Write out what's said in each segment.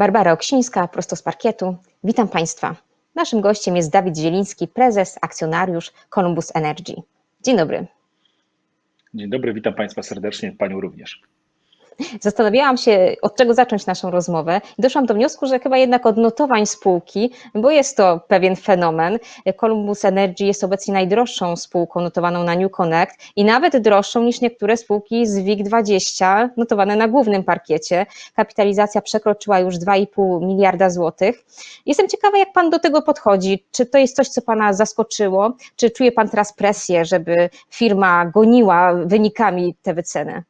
Barbara Oksińska, prosto z parkietu. Witam Państwa. Naszym gościem jest Dawid Zieliński, prezes, akcjonariusz Columbus Energy. Dzień dobry. Dzień dobry, witam Państwa serdecznie, Panią również. Zastanawiałam się, od czego zacząć naszą rozmowę. Doszłam do wniosku, że chyba jednak od notowań spółki, bo jest to pewien fenomen. Columbus Energy jest obecnie najdroższą spółką notowaną na New Connect i nawet droższą niż niektóre spółki z WIG20 notowane na głównym parkiecie. Kapitalizacja przekroczyła już 2,5 miliarda złotych. Jestem ciekawa, jak Pan do tego podchodzi. Czy to jest coś, co Pana zaskoczyło? Czy czuje Pan teraz presję, żeby firma goniła wynikami te wyceny?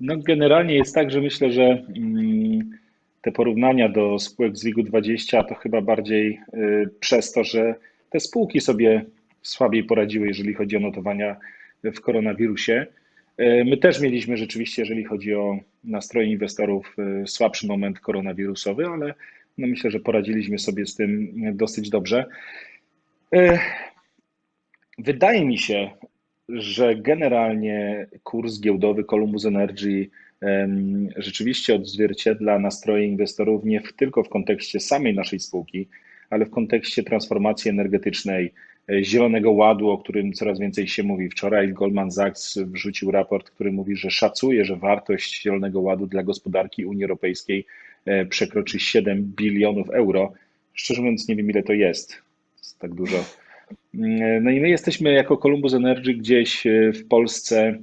No, generalnie jest tak, że myślę, że mm, te porównania do spółek z WIG-20 to chyba bardziej y, przez to, że te spółki sobie słabiej poradziły, jeżeli chodzi o notowania w koronawirusie. Y, my też mieliśmy rzeczywiście, jeżeli chodzi o nastroje inwestorów, y, słabszy moment koronawirusowy, ale no myślę, że poradziliśmy sobie z tym dosyć dobrze. Wydaje mi się, że generalnie kurs giełdowy Columbus Energy rzeczywiście odzwierciedla nastroje inwestorów nie tylko w kontekście samej naszej spółki, ale w kontekście transformacji energetycznej, e, Zielonego Ładu, o którym coraz więcej się mówi. Wczoraj Goldman Sachs wrzucił raport, który mówi, że szacuje, że wartość Zielonego Ładu dla gospodarki Unii Europejskiej e, przekroczy 7 bilionów euro. Szczerze mówiąc, nie wiem ile to jest. jest tak dużo no i my jesteśmy jako Columbus Energy gdzieś e, w Polsce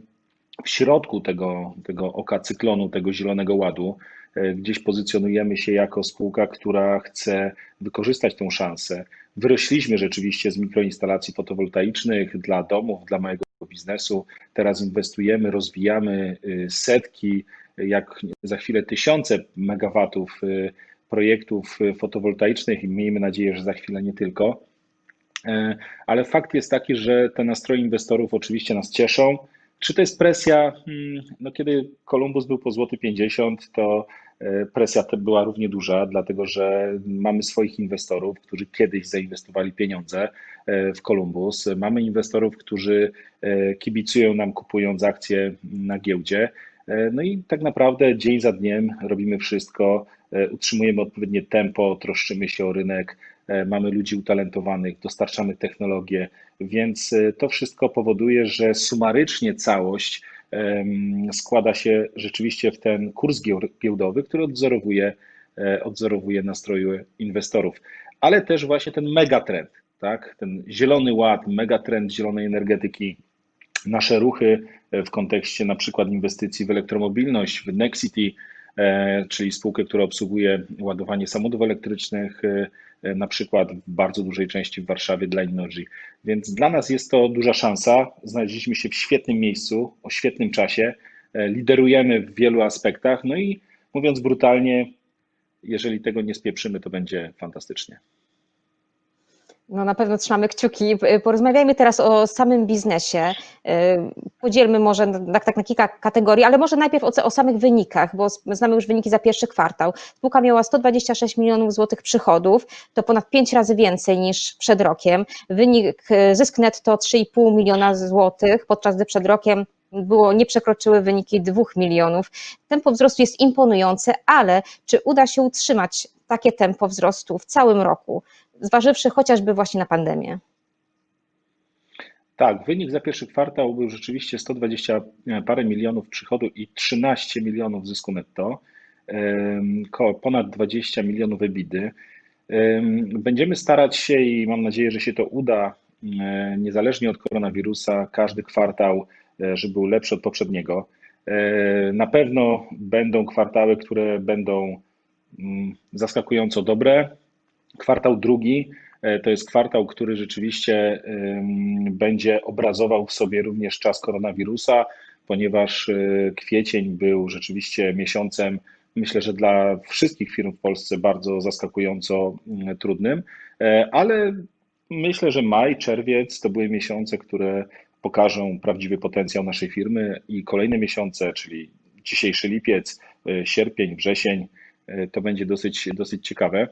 w środku tego, tego oka cyklonu, tego zielonego ładu. E, gdzieś pozycjonujemy się jako spółka, która chce wykorzystać tą szansę. Wyrośliśmy rzeczywiście z mikroinstalacji fotowoltaicznych dla domów, dla małego biznesu. Teraz inwestujemy, rozwijamy e, setki, jak za chwilę tysiące megawatów projektów fotowoltaicznych i miejmy nadzieję, że za chwilę nie tylko. E, ale fakt jest taki, że te nastroje inwestorów oczywiście nas cieszą. Czy to jest presja? Hmm, no, kiedy Columbus był po złoty 50, to e, presja ta była równie duża, dlatego że mamy swoich inwestorów, którzy kiedyś zainwestowali pieniądze e, w Columbus. Mamy inwestorów, którzy kibicują nam kupując akcje na giełdzie. No i tak naprawdę dzień za dniem robimy wszystko, utrzymujemy odpowiednie tempo, troszczymy się o rynek, mamy ludzi utalentowanych, dostarczamy technologię, więc e, to wszystko powoduje, że sumarycznie całość składa się rzeczywiście w ten kurs giełdowy, który odzorowuje, e, odzorowuje nastroje inwestorów. Ale też właśnie ten megatrend, tak? ten zielony ład, megatrend zielonej energetyki, nasze ruchy w kontekście na przykład inwestycji w elektromobilność, w Nexity, czyli spółkę, która obsługuje ładowanie samochodów elektrycznych, E, na przykład w bardzo dużej części w Warszawie dla Innogy. Więc dla nas jest to duża szansa. Znaleźliśmy się w świetnym miejscu, o świetnym czasie, e, liderujemy w wielu aspektach, no i mówiąc brutalnie, jeżeli tego nie spieprzymy, to będzie fantastycznie. No na pewno trzymamy kciuki. Porozmawiajmy teraz o samym biznesie. Y, podzielmy może tak, tak na kilka kategorii, ale może najpierw o, o, samych wynikach, bo znamy już wyniki za pierwszy kwartał. Spółka miała 126 milionów złotych przychodów, to ponad 5 razy więcej niż przed rokiem. Wynik, y, zysk netto 3,5 miliona złotych, podczas gdy przed rokiem było, nie przekroczyły wyniki 2 milionów. Tempo wzrostu jest imponujące, ale czy uda się utrzymać takie tempo wzrostu w całym roku? zważywszy chociażby właśnie na pandemię. Tak, wynik za pierwszy kwartał był rzeczywiście 120 parę milionów przychodu i 13 milionów zysku netto, ponad 20 milionów ebidy. Będziemy starać się i mam nadzieję, że się to uda, niezależnie od koronawirusa, każdy kwartał, e, żeby był lepszy od poprzedniego. E, na pewno będą kwartały, które będą zaskakująco dobre, Kwartał drugi e, to jest kwartał, który rzeczywiście będzie obrazował w sobie również czas koronawirusa, ponieważ e, kwiecień był rzeczywiście miesiącem, myślę, że dla wszystkich firm w Polsce bardzo zaskakująco mm, trudnym, e, ale myślę, że maj, czerwiec to były miesiące, które pokażą prawdziwy potencjał naszej firmy i kolejne miesiące, czyli dzisiejszy lipiec, sierpień, wrzesień, to będzie dosyć, dosyć ciekawe.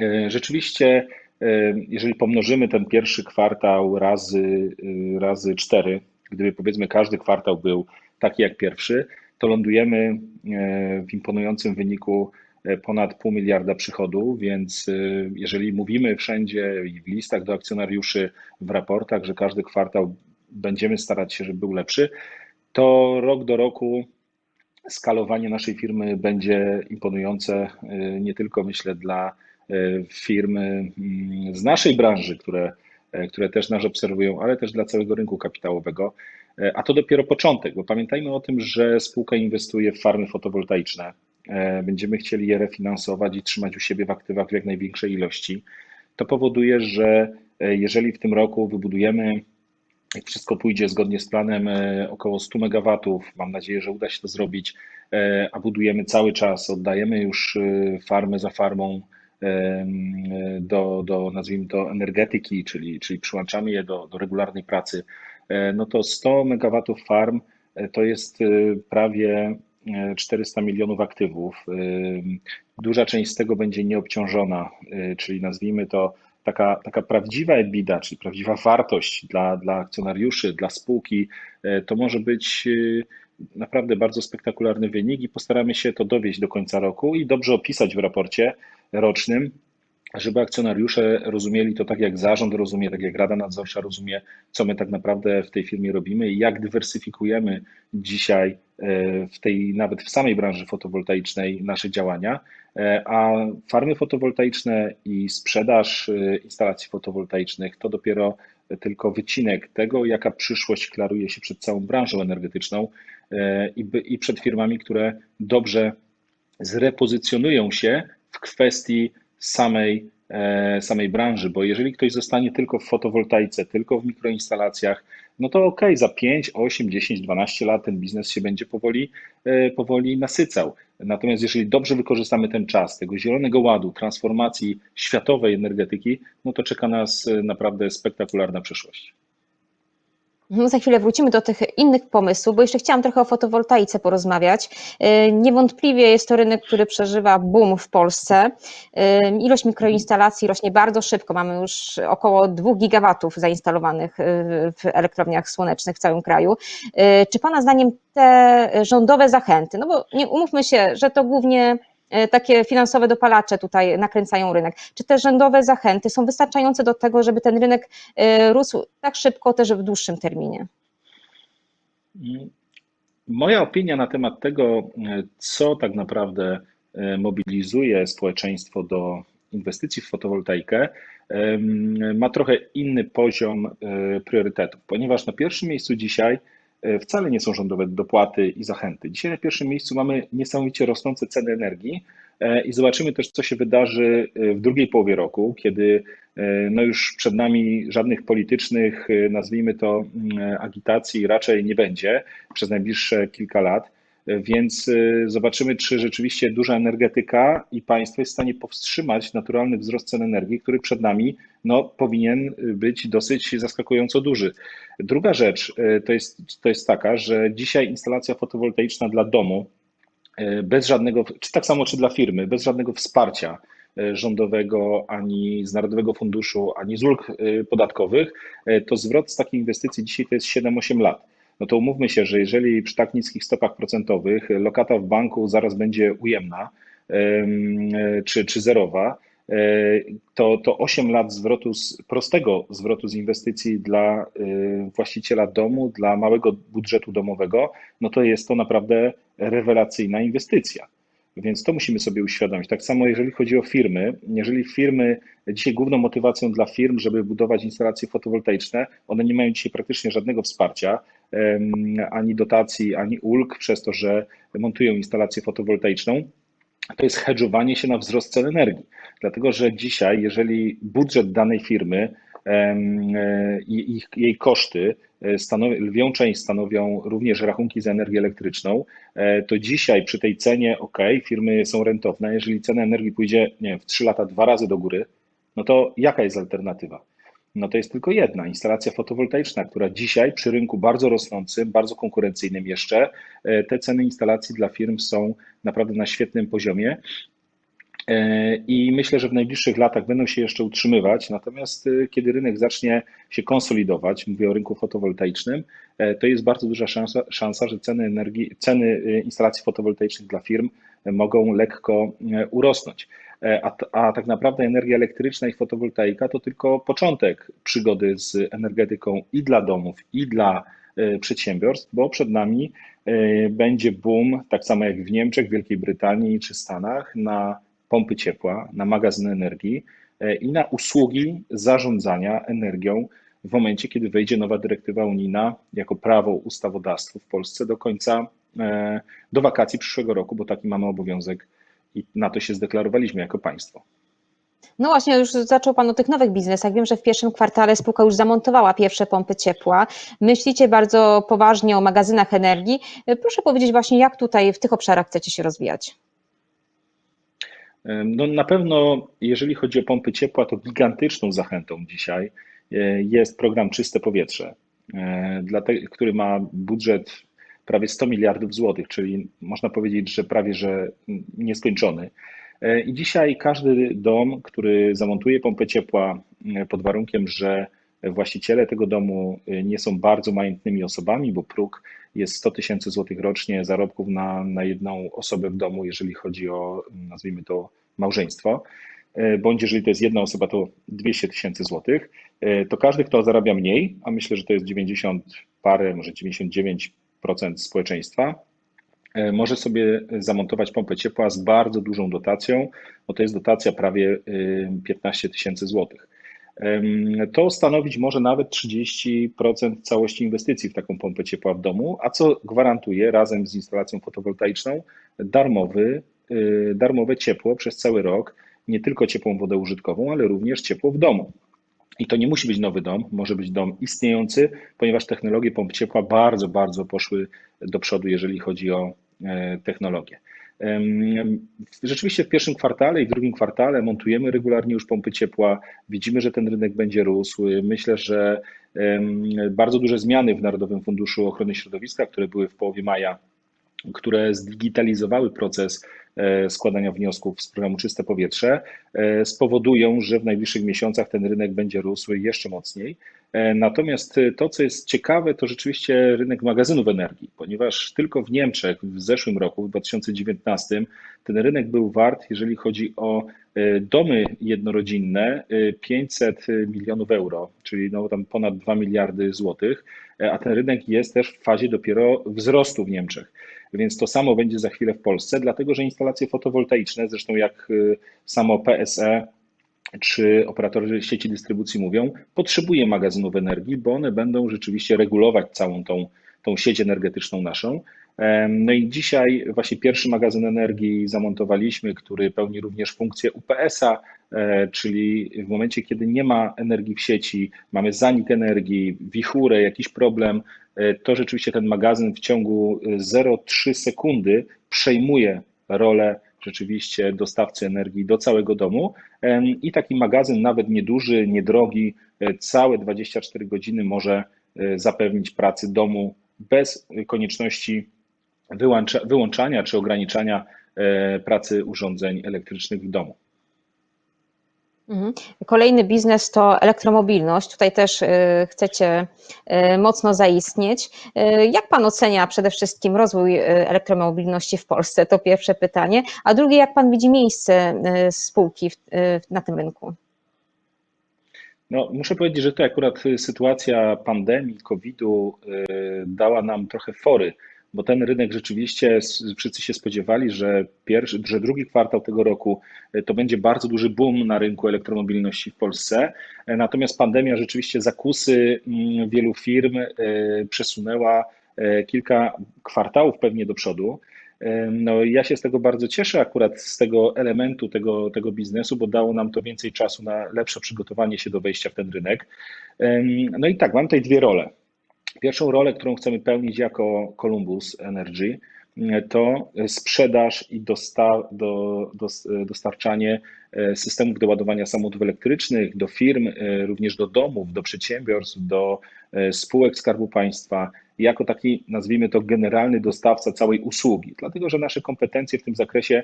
E, rzeczywiście, e, jeżeli pomnożymy ten pierwszy kwartał razy, e, razy 4, gdyby powiedzmy każdy kwartał był taki jak pierwszy, to lądujemy w imponującym wyniku ponad pół miliarda przychodu, więc jeżeli mówimy wszędzie i w listach do akcjonariuszy, w raportach, że każdy kwartał będziemy starać się, żeby był lepszy, to rok do roku skalowanie naszej firmy będzie imponujące, nie tylko myślę dla firmy mm, z naszej branży, które, które też nas obserwują, ale też dla całego rynku kapitałowego. A to dopiero początek, bo pamiętajmy o tym, że spółka inwestuje w farmy fotowoltaiczne. Będziemy chcieli je refinansować i trzymać u siebie w aktywach w jak największej ilości. To powoduje, że jeżeli w tym roku wybudujemy jak wszystko pójdzie zgodnie z planem, około 100 MW. Mam nadzieję, że uda się to zrobić, a budujemy cały czas. Oddajemy już farmę za farmą do, do nazwijmy to energetyki, czyli, czyli przyłączamy je do, do regularnej pracy. No to 100 MW farm to jest prawie 400 milionów aktywów. Duża część z tego będzie nieobciążona, czyli nazwijmy to taka, taka prawdziwa EBITDA, czyli prawdziwa wartość dla, dla akcjonariuszy, dla spółki, to może być naprawdę bardzo spektakularny wynik i postaramy się to dowieść do końca roku i dobrze opisać w raporcie rocznym, żeby akcjonariusze rozumieli to tak, jak zarząd rozumie, tak jak Rada Nadzorcza rozumie, co my tak naprawdę w tej firmie robimy i jak dywersyfikujemy dzisiaj w tej, nawet w samej branży fotowoltaicznej nasze działania. A farmy fotowoltaiczne i sprzedaż instalacji fotowoltaicznych to dopiero tylko wycinek tego, jaka przyszłość klaruje się przed całą branżą energetyczną i przed firmami, które dobrze zrepozycjonują się w kwestii samej, samej branży, bo jeżeli ktoś zostanie tylko w fotowoltaice, tylko w mikroinstalacjach, no to ok, za 5, 8, 10, 12 lat ten biznes się będzie powoli, powoli nasycał. Natomiast jeżeli dobrze wykorzystamy ten czas tego zielonego ładu, transformacji światowej energetyki, no to czeka nas naprawdę spektakularna przyszłość. No za chwilę wrócimy do tych innych pomysłów, bo jeszcze chciałam trochę o fotowoltaice porozmawiać. Niewątpliwie jest to rynek, który przeżywa boom w Polsce. Ilość mikroinstalacji rośnie bardzo szybko. Mamy już około 2 gigawatów zainstalowanych w elektrowniach słonecznych w całym kraju. Czy Pana zdaniem te rządowe zachęty, no bo nie umówmy się, że to głównie takie finansowe dopalacze tutaj nakręcają rynek. Czy te rządowe zachęty są wystarczające do tego, żeby ten rynek rósł tak szybko też w dłuższym terminie? Moja opinia na temat tego, co tak naprawdę mobilizuje społeczeństwo do inwestycji w fotowoltaikę, ma trochę inny poziom priorytetów, ponieważ na pierwszym miejscu dzisiaj wcale nie są rządowe dopłaty i zachęty. Dzisiaj na pierwszym miejscu mamy niesamowicie rosnące ceny energii i zobaczymy też, co się wydarzy w drugiej połowie roku, kiedy no już przed nami żadnych politycznych, nazwijmy to, agitacji raczej nie będzie przez najbliższe kilka lat. Więc zobaczymy, czy rzeczywiście duża energetyka i państwo jest w stanie powstrzymać naturalny wzrost cen energii, który przed nami no, powinien być dosyć zaskakująco duży. Druga rzecz to jest, to jest taka, że dzisiaj instalacja fotowoltaiczna dla domu, bez żadnego, czy tak samo czy dla firmy, bez żadnego wsparcia rządowego, ani z Narodowego Funduszu, ani z ulg podatkowych, to zwrot z takiej inwestycji dzisiaj to jest 7-8 lat no to umówmy się, że jeżeli przy tak niskich stopach procentowych lokata w banku zaraz będzie ujemna czy, czy zerowa, to, to 8 lat zwrotu z, prostego zwrotu z inwestycji dla właściciela domu, dla małego budżetu domowego, no to jest to naprawdę rewelacyjna inwestycja. Więc to musimy sobie uświadomić. Tak samo jeżeli chodzi o firmy, jeżeli firmy, dzisiaj główną motywacją dla firm, żeby budować instalacje fotowoltaiczne, one nie mają dzisiaj praktycznie żadnego wsparcia, ani dotacji, ani ulg przez to, że montują instalację fotowoltaiczną, to jest hedżowanie się na wzrost cen energii. Dlatego, że dzisiaj, jeżeli budżet danej firmy i ich, jej koszty stanowi, lwią część stanowią również rachunki za energię elektryczną, to dzisiaj przy tej cenie, ok, firmy są rentowne, jeżeli cena energii pójdzie nie wiem, w 3 lata dwa razy do góry, no to jaka jest alternatywa? No to jest tylko jedna instalacja fotowoltaiczna, która dzisiaj przy rynku bardzo rosnącym, bardzo konkurencyjnym jeszcze, te ceny instalacji dla firm są naprawdę na świetnym poziomie. E, I myślę, że w najbliższych latach będą się jeszcze utrzymywać. Natomiast e, kiedy rynek zacznie się konsolidować, mówię o rynku fotowoltaicznym, e, to jest bardzo duża szansa, szansa że ceny energii, ceny instalacji fotowoltaicznych dla firm mogą lekko urosnąć. A, a tak naprawdę energia elektryczna i fotowoltaika to tylko początek przygody z energetyką i dla domów, i dla przedsiębiorstw, bo przed nami będzie boom, tak samo jak w Niemczech, Wielkiej Brytanii czy Stanach, na pompy ciepła, na magazyny energii e, i na usługi zarządzania energią w momencie, kiedy wejdzie nowa dyrektywa unijna jako prawo ustawodawstwo w Polsce do końca, e, do wakacji przyszłego roku, bo taki mamy obowiązek i na to się zdeklarowaliśmy jako państwo. No właśnie, już zaczął Pan o tych nowych biznesach. Wiem, że w pierwszym kwartale spółka już zamontowała pierwsze pompy ciepła. Myślicie bardzo poważnie o magazynach energii. Proszę powiedzieć właśnie, jak tutaj w tych obszarach chcecie się rozwijać? No na pewno, jeżeli chodzi o pompy ciepła, to gigantyczną zachętą dzisiaj e, jest program Czyste Powietrze, e, który ma budżet prawie 100 miliardów złotych, czyli można powiedzieć, że prawie że nieskończony. E, I dzisiaj każdy dom, który zamontuje pompę ciepła pod warunkiem, że właściciele tego domu nie są bardzo majętnymi osobami, bo próg jest 100 tysięcy złotych rocznie zarobków na, na jedną osobę w domu, jeżeli chodzi o, nazwijmy to, małżeństwo, e, bądź jeżeli to jest jedna osoba, to 200 tysięcy złotych, e, to każdy, kto zarabia mniej, a myślę, że to jest 90 parę, może 99% społeczeństwa, może sobie zamontować pompę ciepła z bardzo dużą dotacją, bo to jest dotacja prawie 15 tysięcy złotych. To stanowić może nawet 30% całości inwestycji w taką pompę ciepła w domu, a co gwarantuje razem z instalacją fotowoltaiczną darmowy, y, darmowe ciepło przez cały rok, nie tylko ciepłą wodę użytkową, ale również ciepło w domu. I to nie musi być nowy dom, może być dom istniejący, ponieważ technologie pomp ciepła bardzo, bardzo poszły do przodu, jeżeli chodzi o e, technologię. Rzeczywiście w pierwszym kwartale i drugim kwartale montujemy regularnie już pompy ciepła. Widzimy, że ten rynek będzie rósł. Myślę, że bardzo duże zmiany w Narodowym Funduszu Ochrony Środowiska, które były w połowie maja, które zdigitalizowały proces składania wniosków z programu Czyste Powietrze, e, spowodują, że w najbliższych miesiącach ten rynek będzie rósł jeszcze mocniej. E, natomiast to, co jest ciekawe, to rzeczywiście rynek magazynów energii, ponieważ tylko w Niemczech w zeszłym roku, w 2019, ten rynek był wart, jeżeli chodzi o domy jednorodzinne, 500 milionów euro, czyli no tam ponad 2 miliardy złotych, a ten rynek jest też w fazie dopiero wzrostu w Niemczech. Więc to samo będzie za chwilę w Polsce, dlatego że instalacje fotowoltaiczne, zresztą jak samo PSE czy operatorzy sieci dystrybucji mówią, potrzebuje magazynów energii, bo one będą rzeczywiście regulować całą tą, tą sieć energetyczną naszą. No i dzisiaj właśnie pierwszy magazyn energii zamontowaliśmy, który pełni również funkcję UPS-a, e, czyli w momencie, kiedy nie ma energii w sieci, mamy zanik energii, wichurę, jakiś problem, e, to rzeczywiście ten magazyn w ciągu 0,3 sekundy przejmuje rolę rzeczywiście dostawcy energii do całego domu i taki magazyn, nawet nieduży, niedrogi, e, całe 24 godziny może e, zapewnić pracy domu bez konieczności wyłącza, wyłączania czy ograniczania e, pracy urządzeń elektrycznych w domu. Mhm. Kolejny biznes to elektromobilność. Tutaj też y, chcecie y, mocno zaistnieć. Y, jak Pan ocenia przede wszystkim rozwój elektromobilności w Polsce? To pierwsze pytanie. A drugie, jak Pan widzi miejsce spółki na tym rynku? No, muszę powiedzieć, że to akurat sytuacja pandemii, COVID-u dała nam trochę fory bo ten rynek rzeczywiście wszyscy się spodziewali, że, pierwszy, że drugi kwartał tego roku e, to będzie bardzo duży boom na rynku elektromobilności w Polsce. E, natomiast pandemia rzeczywiście zakusy mm, wielu firm e, przesunęła kilka kwartałów pewnie do przodu. No, ja się z tego bardzo cieszę, akurat z tego elementu tego, tego biznesu, bo dało nam to więcej czasu na lepsze przygotowanie się do wejścia w ten rynek. No i tak, mam tutaj dwie role. Pierwszą rolę, którą chcemy pełnić jako Columbus Energy, to sprzedaż i do, dostarczanie e, systemów do ładowania samochodów elektrycznych do firm, e, również do domów, do przedsiębiorstw, do e, spółek Skarbu Państwa. Jako taki, nazwijmy to, generalny dostawca całej usługi, dlatego że nasze kompetencje w tym zakresie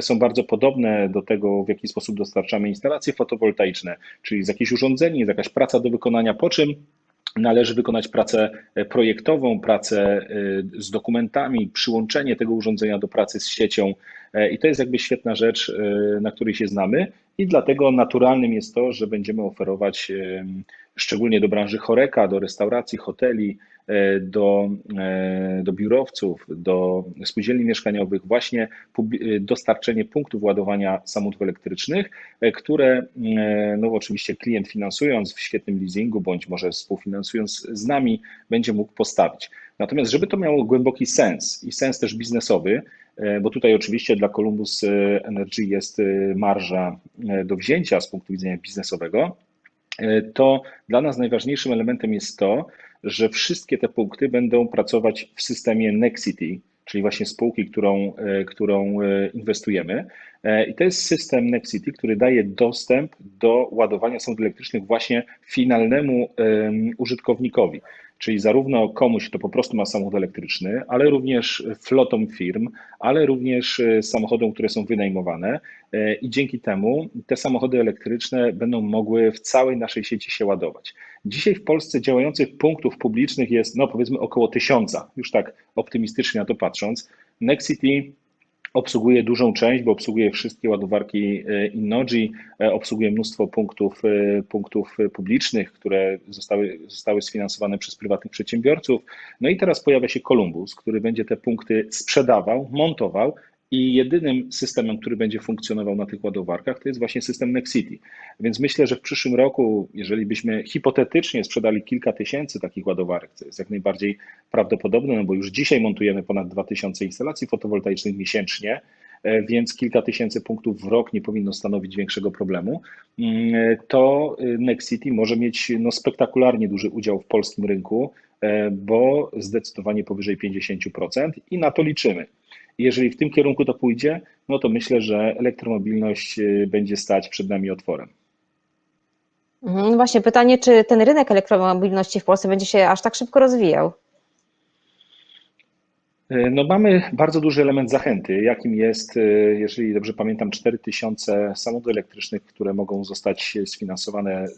są bardzo podobne do tego, w jaki sposób dostarczamy instalacje fotowoltaiczne, czyli jest jakieś urządzenie, jest jakaś praca do wykonania, po czym należy wykonać pracę projektową, pracę z dokumentami, przyłączenie tego urządzenia do pracy z siecią. I to jest jakby świetna rzecz, na której się znamy, i dlatego naturalnym jest to, że będziemy oferować szczególnie do branży choreka, do restauracji, hoteli, do, do biurowców, do spółdzielni mieszkaniowych, właśnie dostarczenie punktów ładowania samochodów elektrycznych, które no oczywiście klient finansując w świetnym leasingu bądź może współfinansując z nami będzie mógł postawić. Natomiast żeby to miało głęboki sens i sens też biznesowy, bo tutaj oczywiście dla Columbus Energy jest marża do wzięcia z punktu widzenia biznesowego, to dla nas najważniejszym elementem jest to, że wszystkie te punkty będą pracować w systemie Nexity, czyli właśnie spółki, którą, którą inwestujemy. I to jest system Nexity, który daje dostęp do ładowania samochodów elektrycznych właśnie finalnemu użytkownikowi. Czyli zarówno komuś, kto po prostu ma samochód elektryczny, ale również flotom firm, ale również samochodom, które są wynajmowane. I dzięki temu te samochody elektryczne będą mogły w całej naszej sieci się ładować. Dzisiaj w Polsce działających punktów publicznych jest, no powiedzmy, około tysiąca, już tak optymistycznie na to patrząc. Nexity obsługuje dużą część, bo obsługuje wszystkie ładowarki Innoji, obsługuje mnóstwo punktów, punktów publicznych, które zostały, zostały sfinansowane przez prywatnych przedsiębiorców. No i teraz pojawia się Columbus, który będzie te punkty sprzedawał, montował i jedynym systemem, który będzie funkcjonował na tych ładowarkach, to jest właśnie system Nexity. Więc myślę, że w przyszłym roku, jeżeli byśmy hipotetycznie sprzedali kilka tysięcy takich ładowarek, co jest jak najbardziej prawdopodobne, no bo już dzisiaj montujemy ponad 2000 instalacji fotowoltaicznych miesięcznie, więc kilka tysięcy punktów w rok nie powinno stanowić większego problemu, to Nexity może mieć no, spektakularnie duży udział w polskim rynku, bo zdecydowanie powyżej 50% i na to liczymy. Jeżeli w tym kierunku to pójdzie, no to myślę, że elektromobilność będzie stać przed nami otworem. No właśnie, pytanie, czy ten rynek elektromobilności w Polsce będzie się aż tak szybko rozwijał? No mamy bardzo duży element zachęty, jakim jest, jeżeli dobrze pamiętam, 4000 samochodów elektrycznych, które mogą zostać sfinansowane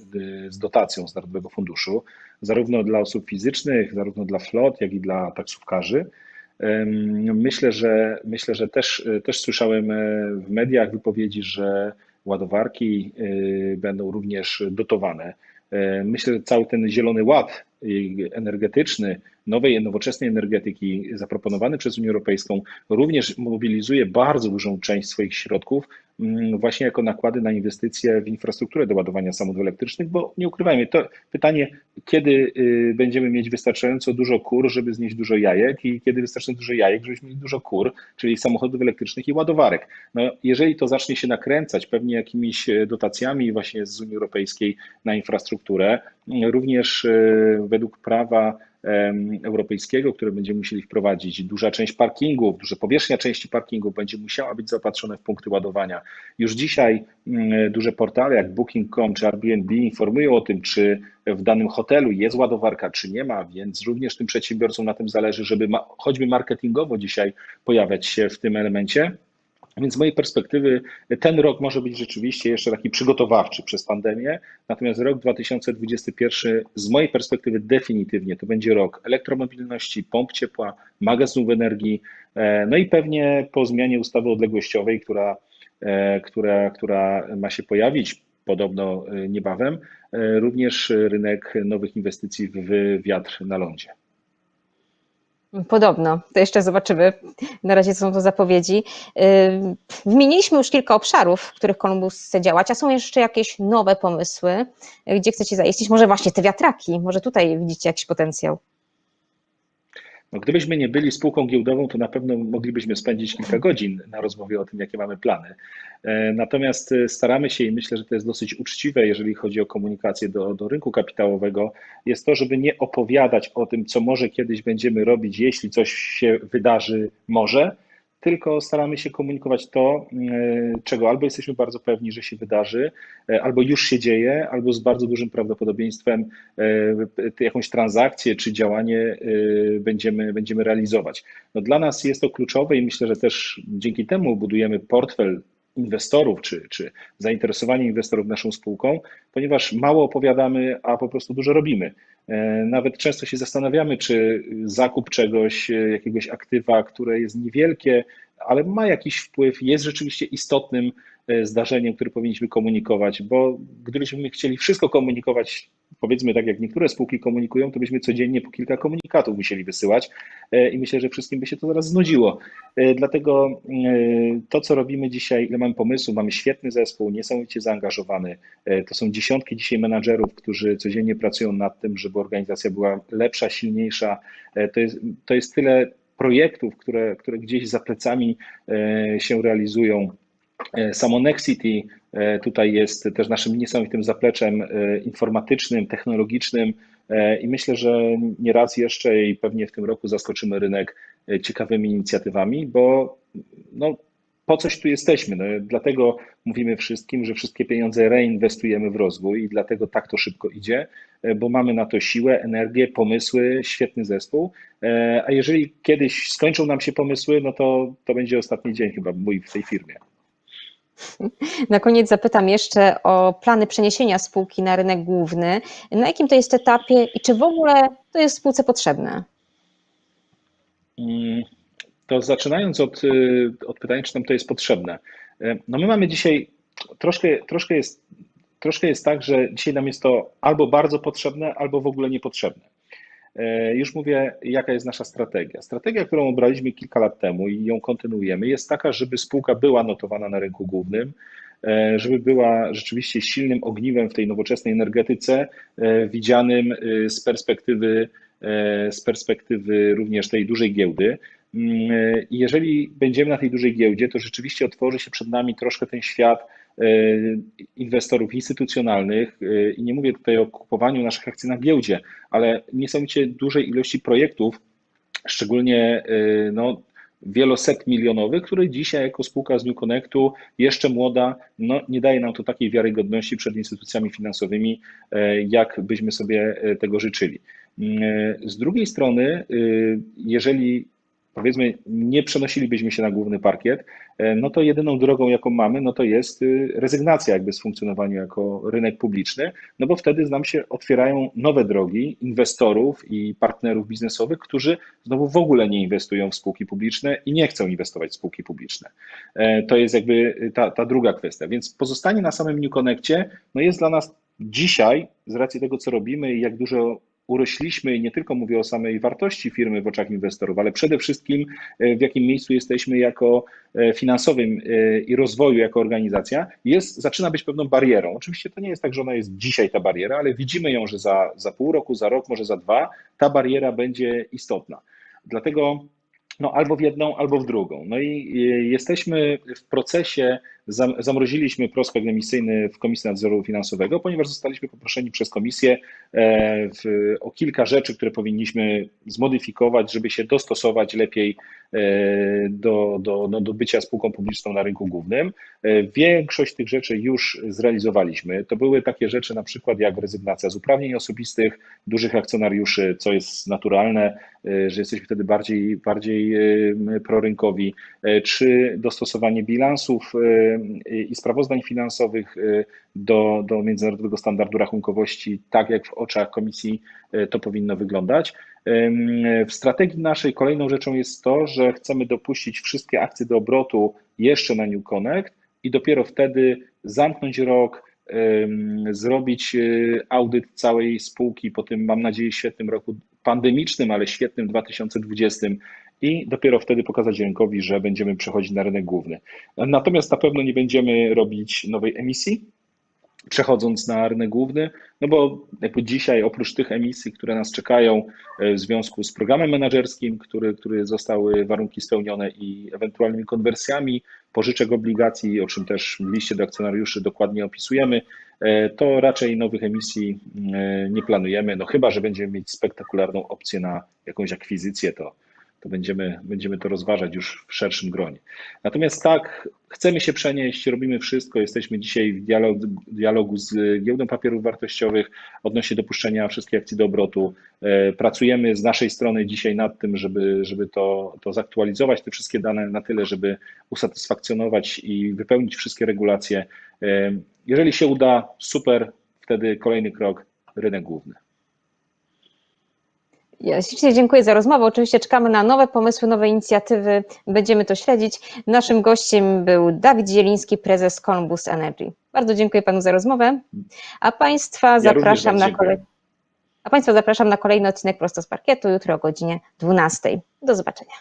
z dotacją z Narodowego Funduszu, zarówno dla osób fizycznych, zarówno dla flot, jak i dla taksówkarzy. Myślę, że myślę, że też, też słyszałem w mediach wypowiedzi, że ładowarki będą również dotowane. Myślę, że cały ten zielony ład energetyczny, nowej, nowoczesnej energetyki zaproponowany przez Unię Europejską również mobilizuje bardzo dużą część swoich środków właśnie jako nakłady na inwestycje w infrastrukturę do ładowania samochodów elektrycznych, bo nie ukrywajmy, to pytanie, kiedy będziemy mieć wystarczająco dużo kur, żeby znieść dużo jajek i kiedy wystarczająco dużo jajek, żebyśmy mieli dużo kur, czyli samochodów elektrycznych i ładowarek. No, jeżeli to zacznie się nakręcać pewnie jakimiś dotacjami właśnie z Unii Europejskiej na infrastrukturę, również według prawa europejskiego, które będziemy musieli wprowadzić. Duża część parkingów, duża powierzchnia części parkingów będzie musiała być zaopatrzona w punkty ładowania. Już dzisiaj duże portale jak Booking.com czy Airbnb informują o tym, czy w danym hotelu jest ładowarka, czy nie ma, więc również tym przedsiębiorcom na tym zależy, żeby choćby marketingowo dzisiaj pojawiać się w tym elemencie. Więc z mojej perspektywy ten rok może być rzeczywiście jeszcze taki przygotowawczy przez pandemię, natomiast rok 2021 z mojej perspektywy definitywnie to będzie rok elektromobilności, pomp ciepła, magazynów energii, no i pewnie po zmianie ustawy odległościowej, która, która, która ma się pojawić podobno niebawem, również rynek nowych inwestycji w wiatr na lądzie. Podobno, to jeszcze zobaczymy. Na razie są to zapowiedzi. Wymieniliśmy już kilka obszarów, w których Columbus chce działać, a są jeszcze jakieś nowe pomysły, gdzie chcecie zaistnieć? Może właśnie te wiatraki, może tutaj widzicie jakiś potencjał. No, gdybyśmy nie byli spółką giełdową, to na pewno moglibyśmy spędzić kilka godzin na rozmowie o tym, jakie mamy plany. Natomiast staramy się i myślę, że to jest dosyć uczciwe, jeżeli chodzi o komunikację do, do rynku kapitałowego, jest to, żeby nie opowiadać o tym, co może kiedyś będziemy robić, jeśli coś się wydarzy może, tylko staramy się komunikować to, czego albo jesteśmy bardzo pewni, że się wydarzy, albo już się dzieje, albo z bardzo dużym prawdopodobieństwem jakąś transakcję czy działanie będziemy, będziemy realizować. No dla nas jest to kluczowe i myślę, że też dzięki temu budujemy portfel inwestorów, czy, czy zainteresowanie inwestorów naszą spółką, ponieważ mało opowiadamy, a po prostu dużo robimy. E, nawet często się zastanawiamy, czy zakup czegoś, e, jakiegoś aktywa, które jest niewielkie, ale ma jakiś wpływ, jest rzeczywiście istotnym e, zdarzeniem, które powinniśmy komunikować, bo gdybyśmy chcieli wszystko komunikować powiedzmy tak jak niektóre spółki komunikują, to byśmy codziennie po kilka komunikatów musieli wysyłać e, i myślę, że wszystkim by się to zaraz znudziło. E, dlatego e, to, co robimy dzisiaj, ile mamy pomysłu, mamy świetny zespół, niesamowicie zaangażowany. To są dziesiątki dzisiaj menadżerów, którzy codziennie pracują nad tym, żeby organizacja była lepsza, silniejsza. To jest, to jest tyle projektów, które, które gdzieś za plecami się realizują. Samo tutaj jest też naszym niesamowitym zapleczem e, informatycznym, technologicznym e, i myślę, że nie raz jeszcze i pewnie w tym roku zaskoczymy rynek ciekawymi inicjatywami, bo no, po coś tu jesteśmy. No, dlatego mówimy wszystkim, że wszystkie pieniądze reinwestujemy w rozwój i dlatego tak to szybko idzie, bo mamy na to siłę, energię, pomysły, świetny zespół. A jeżeli kiedyś skończą nam się pomysły, no to to będzie ostatni dzień chyba mój w tej firmie. Na koniec zapytam jeszcze o plany przeniesienia spółki na rynek główny. Na jakim to jest etapie i czy w ogóle to jest spółce potrzebne? Mm, to zaczynając od, y, od pytania, czy nam to jest potrzebne. Y, no my mamy dzisiaj, troszkę, troszkę, jest, troszkę jest tak, że dzisiaj nam jest to albo bardzo potrzebne, albo w ogóle niepotrzebne. E, już mówię, jaka jest nasza strategia. Strategia, którą obraliśmy kilka lat temu i ją kontynuujemy, jest taka, żeby spółka była notowana na rynku głównym, e, żeby była rzeczywiście silnym ogniwem w tej nowoczesnej energetyce, e, widzianym z perspektywy, z perspektywy również tej dużej giełdy. Mm, jeżeli będziemy na tej dużej giełdzie, to rzeczywiście otworzy się przed nami troszkę ten świat inwestorów instytucjonalnych e, i nie mówię tutaj o kupowaniu naszych akcji na giełdzie, ale niesamowicie dużej ilości projektów, szczególnie e, no, wieloset milionowych, które dzisiaj jako spółka z New Connectu, jeszcze młoda, no, nie daje nam to takiej wiarygodności przed instytucjami finansowymi, jak byśmy sobie tego życzyli. Z drugiej strony, jeżeli powiedzmy nie przenosilibyśmy się na główny parkiet, e, no to jedyną drogą, jaką mamy, no to jest y, rezygnacja jakby z funkcjonowania jako rynek publiczny, no bo wtedy nam się otwierają nowe drogi inwestorów i partnerów biznesowych, którzy znowu w ogóle nie inwestują w spółki publiczne i nie chcą inwestować w spółki publiczne. E, to jest jakby ta, ta druga kwestia. Więc pozostanie na samym New Connectie no jest dla nas dzisiaj, z racji tego, co robimy i jak dużo urośliśmy nie tylko mówię o samej wartości firmy w oczach inwestorów, ale przede wszystkim e, w jakim miejscu jesteśmy jako e, finansowym e, i rozwoju jako organizacja, jest, zaczyna być pewną barierą. Oczywiście to nie jest tak, że ona jest dzisiaj ta bariera, ale widzimy ją, że za, za pół roku, za rok, może za dwa, ta bariera będzie istotna. Dlatego no, albo w jedną, albo w drugą. No i jesteśmy w procesie zamroziliśmy prospekt emisyjny w Komisji Nadzoru Finansowego, ponieważ zostaliśmy poproszeni przez Komisję e, w, o kilka rzeczy, które powinniśmy zmodyfikować, żeby się dostosować lepiej e, do, do, no, do bycia spółką publiczną na rynku głównym. E, większość tych rzeczy już zrealizowaliśmy. To były takie rzeczy na przykład jak rezygnacja z uprawnień osobistych dużych akcjonariuszy, co jest naturalne, że jesteśmy wtedy bardziej, bardziej prorynkowi, czy dostosowanie bilansów i sprawozdań finansowych y, do, do międzynarodowego standardu rachunkowości, tak jak w oczach komisji y, to powinno wyglądać. W strategii naszej kolejną rzeczą jest to, że chcemy dopuścić wszystkie akcje do obrotu jeszcze na New Connect i dopiero wtedy zamknąć rok, zrobić y, audyt całej spółki po tym, mam nadzieję, świetnym roku pandemicznym, ale świetnym 2020 i dopiero wtedy pokazać rynkowi, że będziemy przechodzić na rynek główny. Natomiast na pewno nie będziemy robić nowej emisji, przechodząc na rynek główny, no bo jakby dzisiaj oprócz tych emisji, które nas czekają e, w związku z programem menedżerskim, który, który zostały warunki spełnione i ewentualnymi konwersjami pożyczek obligacji, o czym też w liście do akcjonariuszy dokładnie opisujemy, e, to raczej nowych emisji e, nie planujemy, no chyba, że będziemy mieć spektakularną opcję na jakąś akwizycję, to to będziemy, będziemy to rozważać już w szerszym gronie. Natomiast tak, chcemy się przenieść, robimy wszystko, jesteśmy dzisiaj w dialogu, dialogu z giełdą papierów wartościowych odnośnie dopuszczenia wszystkich akcji do obrotu. E, Pracujemy z naszej strony dzisiaj nad tym, żeby, żeby to, to zaktualizować, te wszystkie dane na tyle, żeby usatysfakcjonować i wypełnić wszystkie regulacje. E, Jeżeli się uda, super, wtedy kolejny krok, rynek główny. Ja ślicznie dziękuję za rozmowę. Oczywiście czekamy na nowe pomysły, nowe inicjatywy. Będziemy to śledzić. Naszym gościem był Dawid Zieliński, prezes Columbus Energy. Bardzo dziękuję panu za rozmowę. A państwa również zapraszam na dziękuję. kolej... A państwa zapraszam na kolejny odcinek prosto z parkietu jutro o godzinie 12. Do zobaczenia.